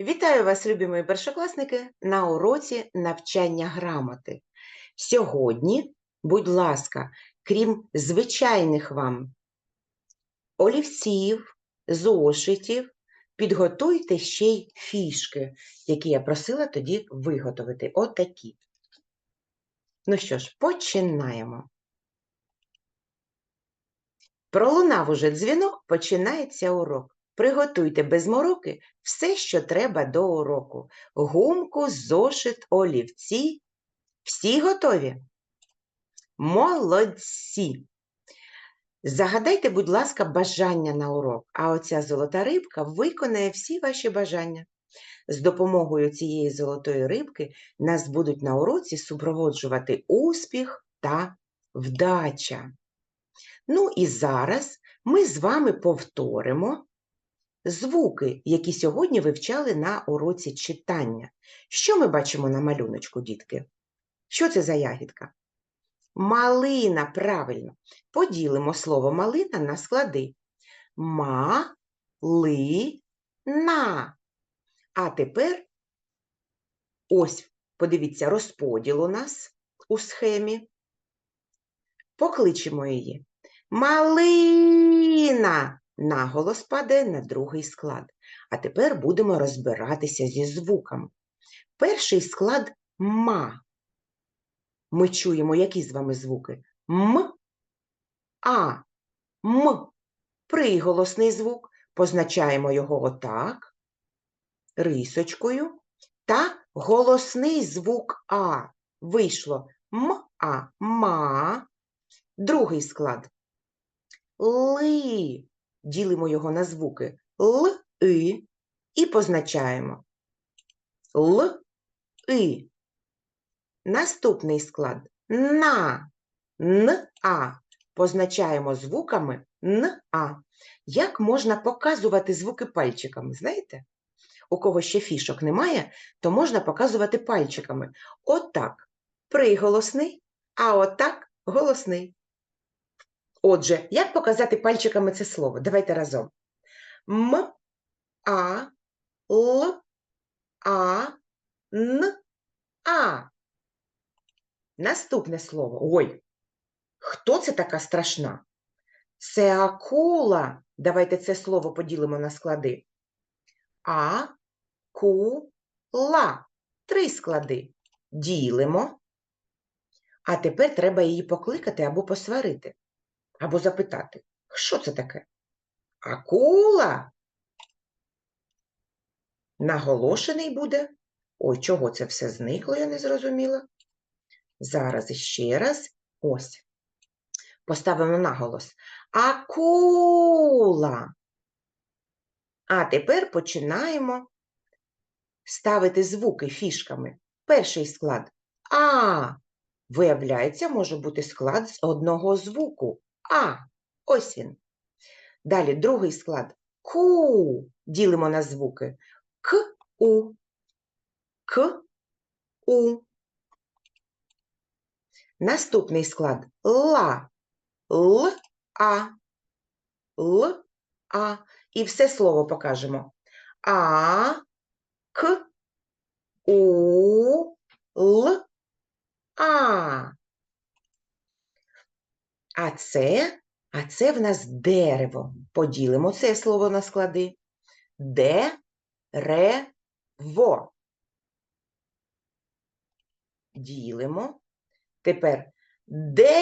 Вітаю вас, любі першокласники, на уроці навчання грамоти. Сьогодні, будь ласка, крім звичайних вам олівців, зошитів, підготуйте ще й фішки, які я просила тоді виготовити. Отакі. Ну що ж, починаємо. Пролунав уже дзвінок, починається урок. Приготуйте без мороки все, що треба до уроку. Гумку, зошит, олівці. Всі готові? Молодці! Загадайте, будь ласка, бажання на урок, а оця золота рибка виконає всі ваші бажання. З допомогою цієї золотої рибки нас будуть на уроці супроводжувати успіх та вдача. Ну і зараз ми з вами повторимо звуки, які сьогодні вивчали на уроці читання. Що ми бачимо на малюночку, дітки? Що це за ягідка? Малина, правильно. Поділимо слово малина на склади. Ма-ли-на. А тепер ось, подивіться, розподіл у нас у схемі. Покличемо її. Малина. Наголос падає на другий склад. А тепер будемо розбиратися зі звуками. Перший склад ма. Ми чуємо які з вами звуки? М, А, М. Приголосний звук. Позначаємо його отак, рисочкою. Та голосний звук А. Вийшло М-А, ма. Другий склад. Ли. Ділимо його на звуки Л-И і позначаємо Л-И. Наступний склад на Н-А. Позначаємо звуками Н-А. Як можна показувати звуки пальчиками, знаєте? У кого ще фішок немає, то можна показувати пальчиками. Отак приголосний, а отак голосний. Отже, як показати пальчиками це слово? Давайте разом. М, А, Л, А, Н, А. Наступне слово. Ой, хто це така страшна? Це акула. Давайте це слово поділимо на склади. А, ку, ла. Три склади. Ділимо. А тепер треба її покликати або посварити або запитати, що це таке? Акула? Наголошений буде. Ой, чого це все зникло, я не зрозуміла. Зараз іще раз. Ось. Поставимо наголос. Акула. А тепер починаємо ставити звуки фішками. Перший склад А. Виявляється, може бути склад з одного звуку. А. Ось він. Далі другий склад. Ку. Ділимо на звуки. К, У. К, У. Наступний склад ла. Л, А. Л, А. І все слово покажемо. А, К, У, Л, А. А це, а це в нас дерево. Поділимо це слово на склади. Де, ре, во. Ділимо. Тепер дерево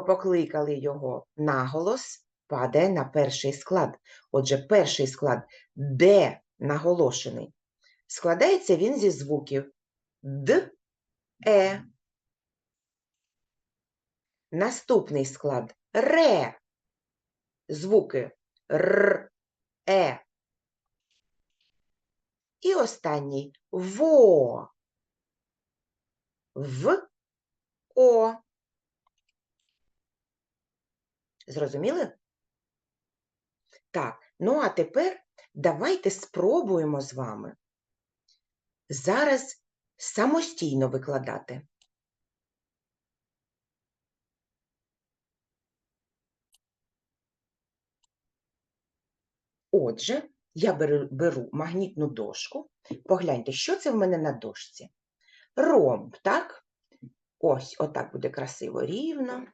покликали його. Наголос падає на перший склад. Отже, перший склад де наголошений. Складається він зі звуків д, е. Наступний склад ре. Звуки р, е. І останній во. В, о. Зрозуміли? Так, ну а тепер давайте спробуємо з вами зараз самостійно викладати. Отже, Я беру, беру магнітну дошку. Погляньте, що це в мене на дошці? Ромб, так? Ось, отак буде красиво рівно.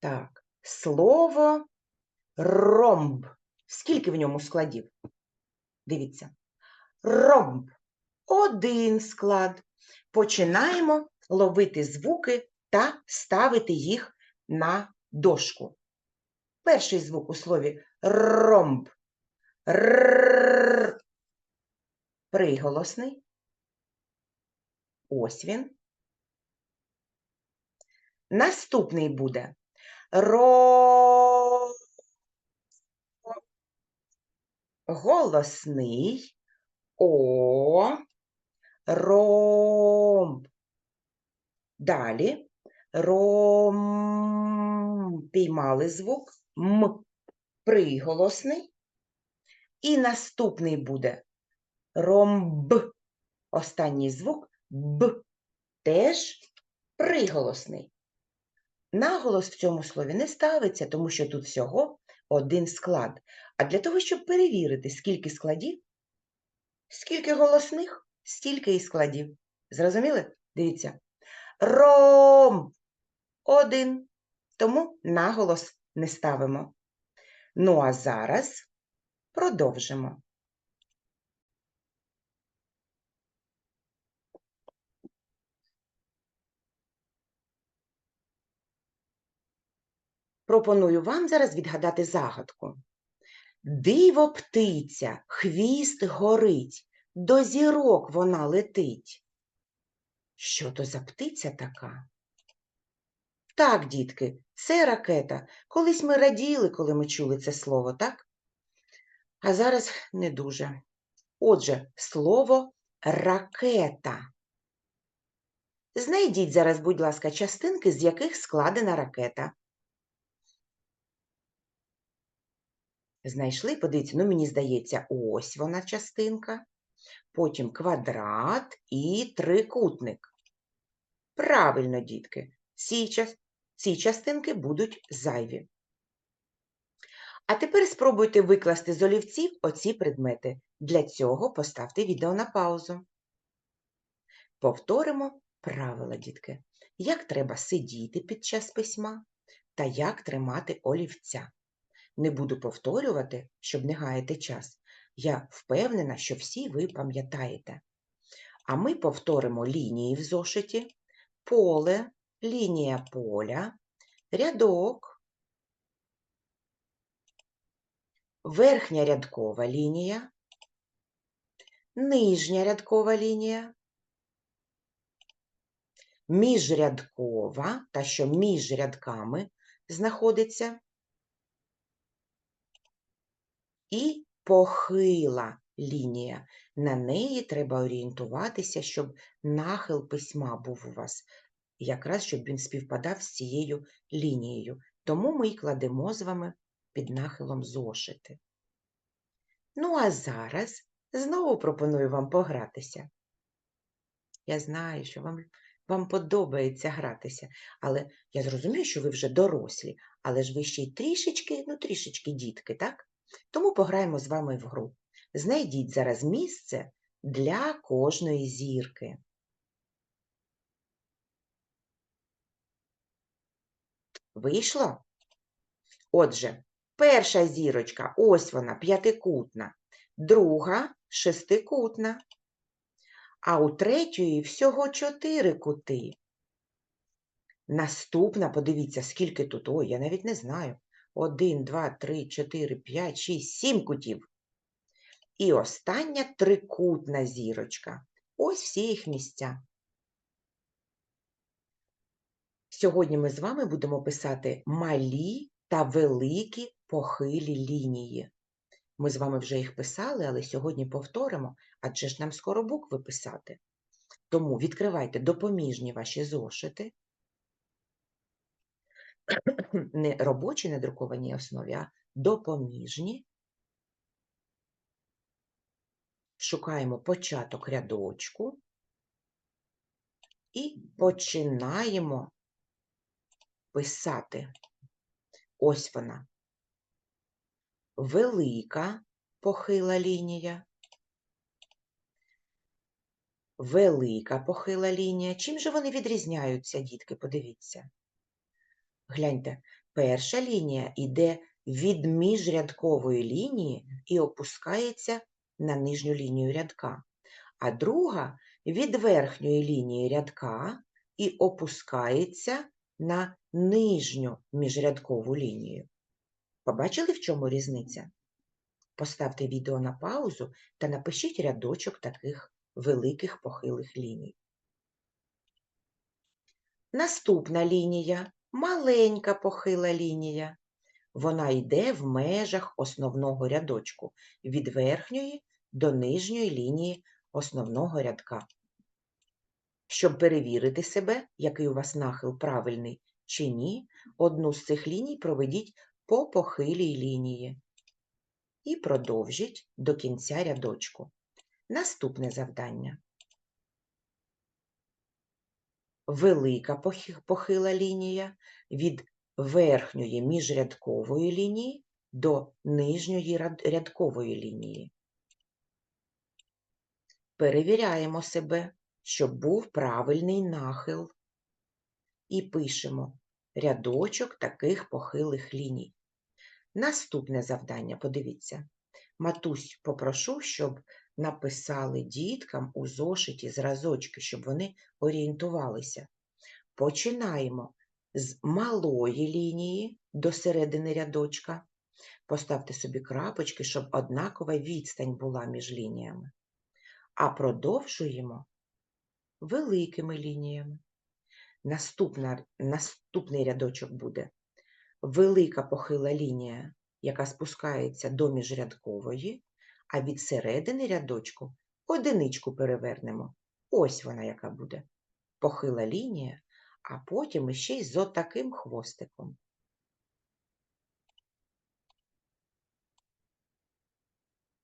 Так, слово ромб. Скільки в ньому складів? Дивіться. Ромб. Один склад. Починаємо ловити звуки та ставити їх на дошку. Перший звук у слові ромб. Р. Приголосний. Ось він. Наступний буде ро. Голосний. О. Ромб. Далі. Ром. Піймали звук. М. Приголосний. І наступний буде ромб. Останній звук Б. Теж приголосний. Наголос в цьому слові не ставиться, тому що тут всього один склад. А для того, щоб перевірити, скільки складів, скільки голосних, стільки і складів. Зрозуміли? Дивіться. Ром один. Тому наголос не ставимо. Ну а зараз продовжимо. Пропоную вам зараз відгадати загадку. Диво птиця, хвіст горить, до зірок вона летить. Що то за птиця така? Так, дітки, це ракета. Колись ми раділи, коли ми чули це слово, так? А зараз не дуже. Отже, слово ракета. Знайдіть зараз, будь ласка, частинки, з яких складена ракета. Знайшли, подивіться, ну мені здається, ось вона частинка, потім квадрат і трикутник. Правильно, дітки, ці, ці частинки будуть зайві. А тепер спробуйте викласти з олівців оці предмети. Для цього поставте відео на паузу. Повторимо правила, дітки. Як треба сидіти під час письма та як тримати олівця. Не буду повторювати, щоб не гаяти час. Я впевнена, що всі ви пам'ятаєте. А ми повторимо лінії в зошиті, поле, лінія поля, рядок, верхня рядкова лінія, нижня рядкова лінія, міжрядкова, та що між рядками знаходиться, і похила лінія. На неї треба орієнтуватися, щоб нахил письма був у вас, якраз щоб він співпадав з цією лінією. Тому ми й кладемо з вами під нахилом зошити. Ну, а зараз знову пропоную вам погратися. Я знаю, що вам, вам подобається гратися, але я зрозумію, що ви вже дорослі, але ж ви ще й трішечки, ну трішечки дітки, так? Тому пограємо з вами в гру. Знайдіть зараз місце для кожної зірки. Вийшло? Отже, перша зірочка, ось вона, п'ятикутна, друга шестикутна, а у третьої всього чотири кути. Наступна, подивіться, скільки тут, ой, я навіть не знаю. Один, два, три, чотири, п'ять, шість, сім кутів. І остання трикутна зірочка. Ось всі їх місця. Сьогодні ми з вами будемо писати малі та великі похилі лінії. Ми з вами вже їх писали, але сьогодні повторимо, адже ж нам скоро букви писати. Тому відкривайте допоміжні ваші зошити, не робочі на друкованій основі, а допоміжні. Шукаємо початок рядочку і починаємо писати. Ось вона. велика похила лінія. Велика похила лінія. Чим же вони відрізняються, дітки? Подивіться. Гляньте, перша лінія йде від міжрядкової лінії і опускається на нижню лінію рядка, а друга від верхньої лінії рядка і опускається на нижню міжрядкову лінію. Побачили, в чому різниця? Поставте відео на паузу та напишіть рядочок таких великих похилих ліній. Наступна лінія маленька похила лінія. Вона йде в межах основного рядочку від верхньої до нижньої лінії основного рядка. Щоб перевірити себе, який у вас нахил правильний чи ні, одну з цих ліній проведіть по похилій лінії і продовжіть до кінця рядочку. Наступне завдання. Велика похила лінія від верхньої міжрядкової лінії до нижньої рядкової лінії. Перевіряємо себе, щоб був правильний нахил. І пишемо рядочок таких похилих ліній. Наступне завдання, подивіться. Матусь, попрошу, щоб написали діткам у зошиті зразочки, щоб вони орієнтувалися. Починаємо з малої лінії до середини рядочка. Поставте собі крапочки, щоб однакова відстань була між лініями. А продовжуємо великими лініями. Наступна, наступний рядочок буде велика похила лінія, яка спускається до міжрядкової, а від середини рядочку одиничку перевернемо. Ось вона яка буде. Похила лінія, а потім іще й з отаким хвостиком.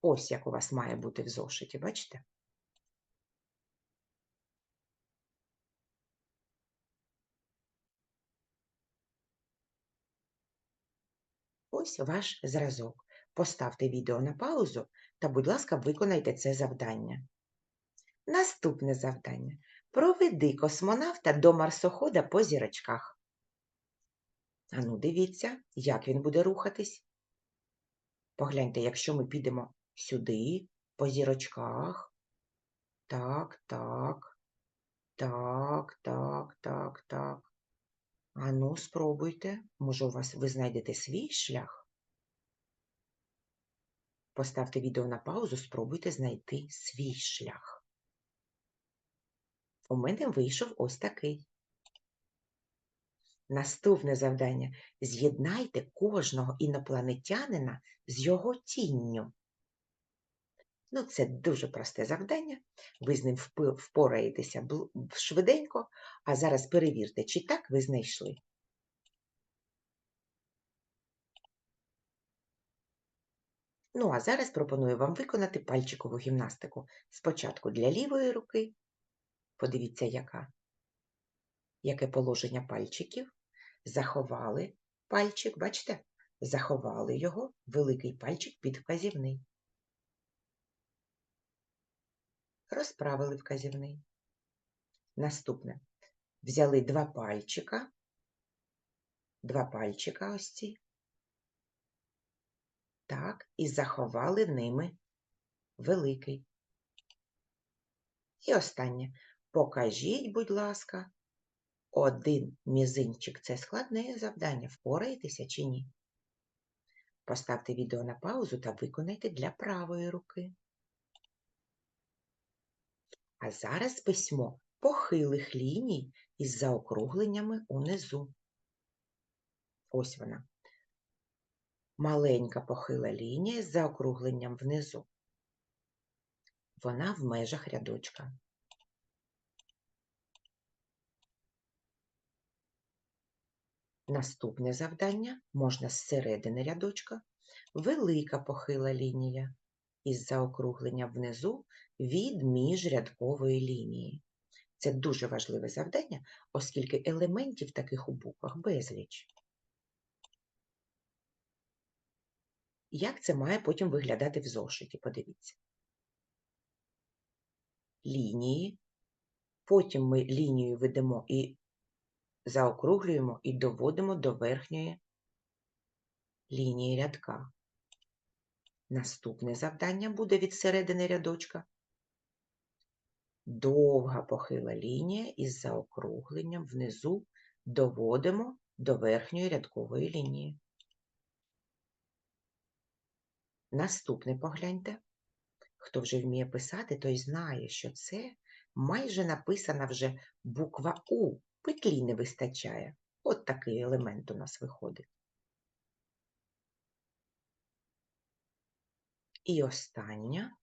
Ось як у вас має бути в зошиті, бачите? Ось ваш зразок. Поставте відео на паузу та, будь ласка, виконайте це завдання. Наступне завдання. Проведи космонавта до марсохода по зірочках. Ану, дивіться, як він буде рухатись. Погляньте, якщо ми підемо сюди, по зірочках. Так, так, так, так, так, так. Ану, спробуйте. Може, у вас ви знайдете свій шлях? Поставте відео на паузу, спробуйте знайти свій шлях. У мене вийшов ось такий. Наступне завдання. З'єднайте кожного інопланетянина з його тінню. Ну, це дуже просте завдання. Ви з ним впораєтеся швиденько, а зараз перевірте, чи так ви знайшли. Ну, а зараз пропоную вам виконати пальчикову гімнастику. Спочатку для лівої руки. Подивіться, яка. Яке положення пальчиків. Заховали пальчик, бачите? Заховали його, великий пальчик під вказівний. Розправили вказівний. Наступне. Взяли два пальчика. Два пальчика ось ці. Так, і заховали ними великий. І останнє. Покажіть, будь ласка, один мізинчик. Це складне завдання. Впораєтеся чи ні? Поставте відео на паузу та виконайте для правої руки. А зараз письмо похилих ліній із заокругленнями унизу. Ось вона. Маленька похила лінія з заокругленням внизу. Вона в межах рядочка. Наступне завдання можна з середини рядочка. Велика похила лінія із заокругленням внизу від міжрядкової лінії. Це дуже важливе завдання, оскільки елементів таких у буквах безліч. як це має потім виглядати в зошиті. Подивіться. Лінії. Потім ми лінію ведемо і заокруглюємо і доводимо до верхньої лінії рядка. Наступне завдання буде від середини рядочка. Довга похила лінія із заокругленням внизу доводимо до верхньої рядкової лінії. Наступне погляньте. Хто вже вміє писати, той знає, що це майже написана вже буква У. Петлі не вистачає. От такий елемент у нас виходить. І остання.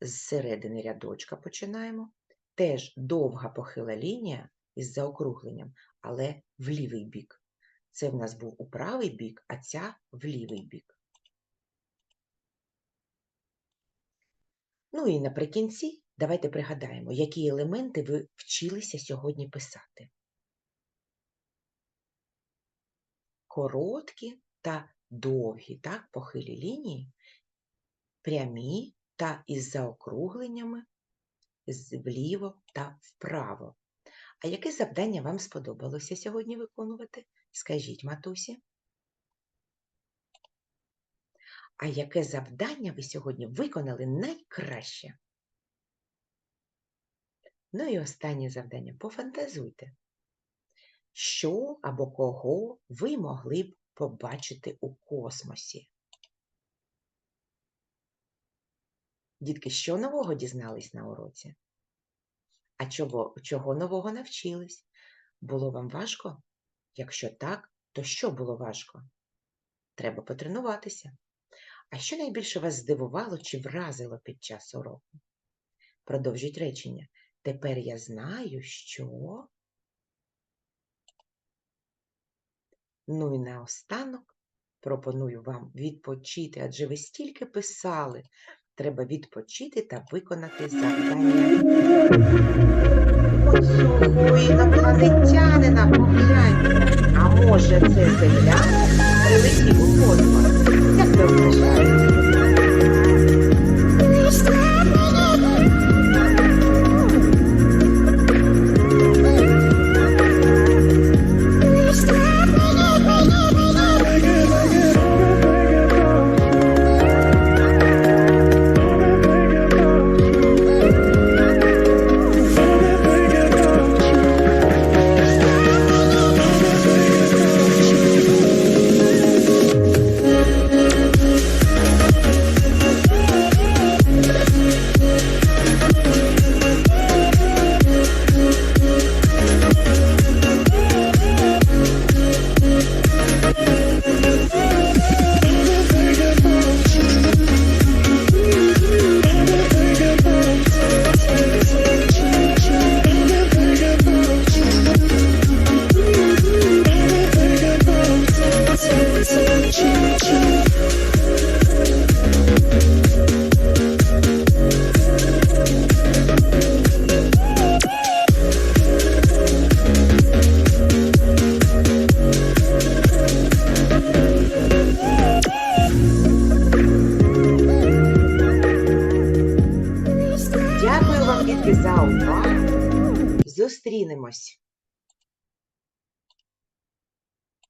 З середини рядочка починаємо. Теж довга похила лінія із заокругленням, але в лівий бік. Це в нас був у правий бік, а ця в лівий бік. Ну і наприкінці давайте пригадаємо, які елементи ви вчилися сьогодні писати. Короткі та довгі, так, похилі лінії, прямі та із заокругленнями вліво та вправо. А яке завдання вам сподобалося сьогодні виконувати? Скажіть, матусі. А яке завдання ви сьогодні виконали найкраще? Ну і останнє завдання. Пофантазуйте. Що або кого ви могли б побачити у космосі? Дітки, що нового дізнались на уроці? А чого, чого нового навчились? Було вам важко? Якщо так, то що було важко? Треба потренуватися. А що найбільше вас здивувало чи вразило під час уроку? Продовжіть речення. Тепер я знаю, що. Ну і наостанок пропоную вам відпочити, адже ви стільки писали. Треба відпочити та виконати завдання. Оцього інопланетянина погляньте. А може це земля прилетів у космос? Як ти вважаєте?